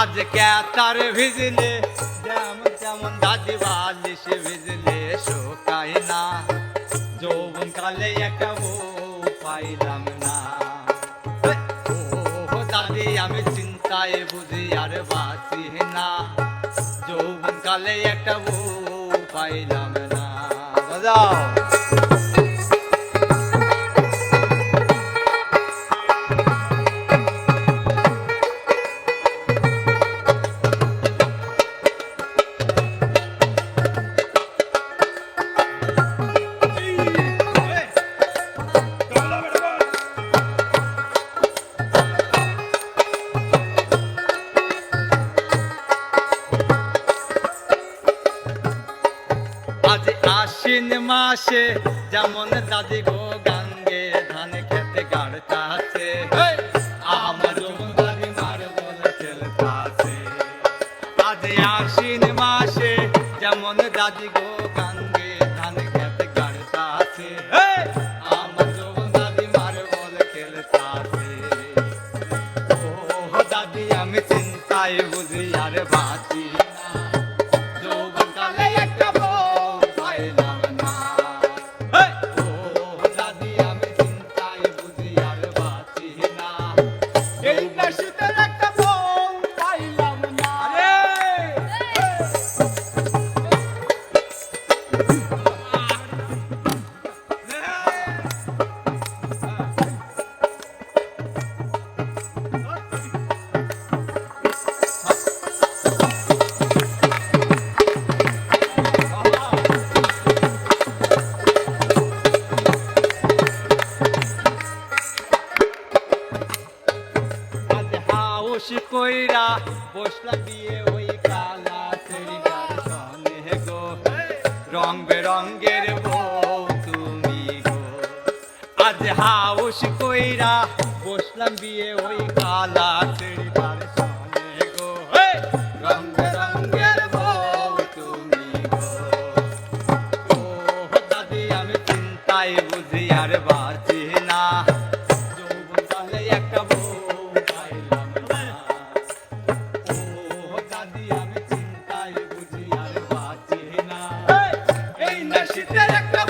আজ ক্যাতার ভিজলে যেমন তেমন দাদি বালিশ ভিজলে শোকায় না। যৌবন কালে একটা ও পাইলাম না। ও দাদি আমি চিন্তায় বুঝি আর বাঁচি না। যৌবন কালে একটা ও পাইলাম না। বাজাও মাসে, যেমন দাদি গো গাঙ্গে ধান খেতে গাড়তাছে আমার দাদি মার বলে খেলতাছে আজ আশ্বিন মাসে, যেমন দাদি গো কইরা বসলা দিয়ে ওই কালা রং বেরঙ্গের বউ তুমি গো। আজ হাউস কইরা বসলাম বিয়ে ওই কালা তুমি গো। আমি চিন্তায় বুঝি আর বাঁচি না। যৌবন একটা শীতের একটা